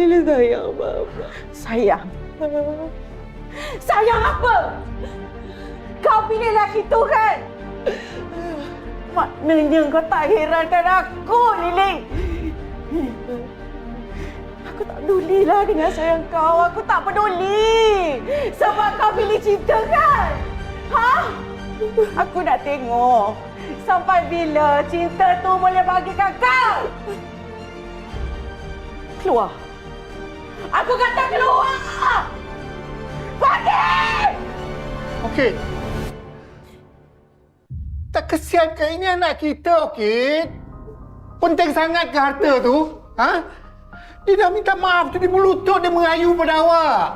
Lili sayang Mama. Sayang. Sayang apa? Kau pilih lelaki tu kan? Maknanya kau tak herankan aku, Lili. Aku tak peduli lah dengan sayang kau. Aku tak peduli. Sebab kau pilih cinta kan? Ha? Aku nak tengok. Sampai bila cinta tu boleh bagikan kau? Keluar. Aku kata keluar! Pergi! Okey. Tak kesian ke ini anak kita, okey? Penting sangat ke harta tu? Ha? Dia dah minta maaf tu dia melutut dia merayu pada awak.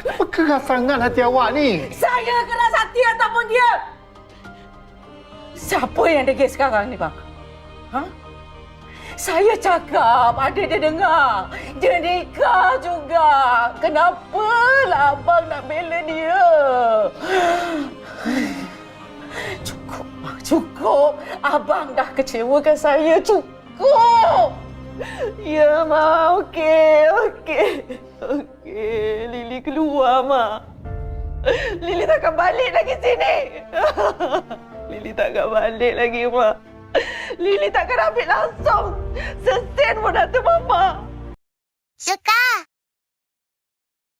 Kenapa keras sangat hati awak ni? Saya keras hati ataupun dia? Siapa yang degil sekarang ni, bang? Ha? Saya cakap, ada dia dengar. Dia nikah juga. Kenapa lah abang nak bela dia? Cukup. Cukup. Abang dah kecewakan saya. Cukup. Ya, Ma. Okey, okey. Okey, Lili keluar, Ma. Lili takkan balik lagi sini. Lili takkan balik lagi, Ma. Lili takkan ambil langsung. Sesen pun nanti Mama. Suka.